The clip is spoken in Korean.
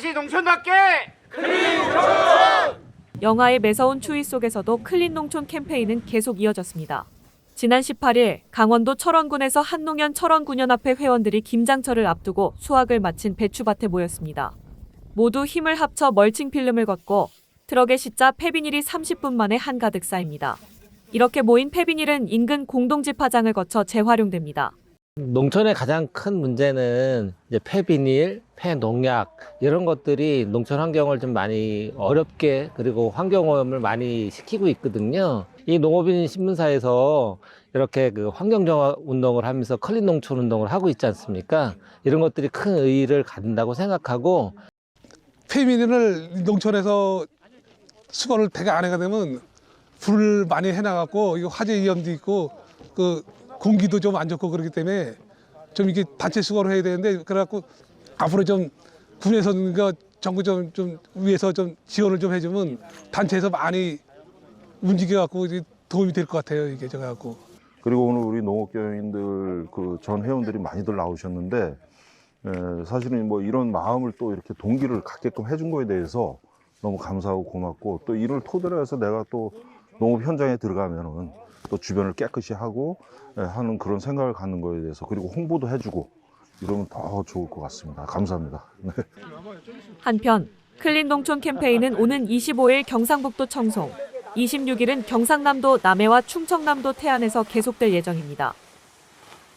다시 농촌답게 영하의 매서운 추위 속에서도 클린 농촌 캠페인은 계속 이어졌습니다. 지난 18일 강원도 철원군에서 한농연 철원군연합회 회원들이 김장철을 앞두고 수확을 마친 배추밭에 모였습니다. 모두 힘을 합쳐 멀칭 필름을 걷고 트럭에 싣자 폐비닐이 30분 만에 한가득 쌓입니다. 이렇게 모인 폐비닐은 인근 공동집화장을 거쳐 재활용됩니다. 농촌의 가장 큰 문제는 이제 폐비닐, 폐농약 이런 것들이 농촌 환경을 좀 많이 어렵게 그리고 환경오염을 많이 시키고 있거든요. 이 농업인 신문사에서 이렇게 그 환경정화 운동을 하면서 클린 농촌 운동을 하고 있지 않습니까? 이런 것들이 큰 의의를 갖는다고 생각하고 페미닌을 농촌에서 수거를 대가 안 해가 되면 불을 많이 해나갖고 이거 화재 위험도 있고 그 공기도 좀 안 좋고 그렇기 때문에 좀 이게 단체 수거를 해야 되는데 그래갖고 앞으로 좀 군에서 그 정부 좀, 좀 위에서 좀 지원을 좀 해주면 단체에서 많이 움직여갖고 도움이 될 것 같아요 이게 제가 갖고. 그리고 오늘 우리 농업교인들 그 전 회원들이 많이들 나오셨는데 에, 사실은 뭐 이런 마음을 또 이렇게 동기를 갖게끔 해준 거에 대해서 너무 감사하고 고맙고 또 이를 토대로 해서 내가 또 농업 현장에 들어가면은 또 주변을 깨끗이 하고 에, 하는 그런 생각을 갖는 거에 대해서 그리고 홍보도 해주고 이러면 더 좋을 것 같습니다. 감사합니다. 네. 한편 클린 농촌 캠페인은 오는 25일 경상북도 청송, 26일은 경상남도 남해와 충청남도 태안에서 계속될 예정입니다.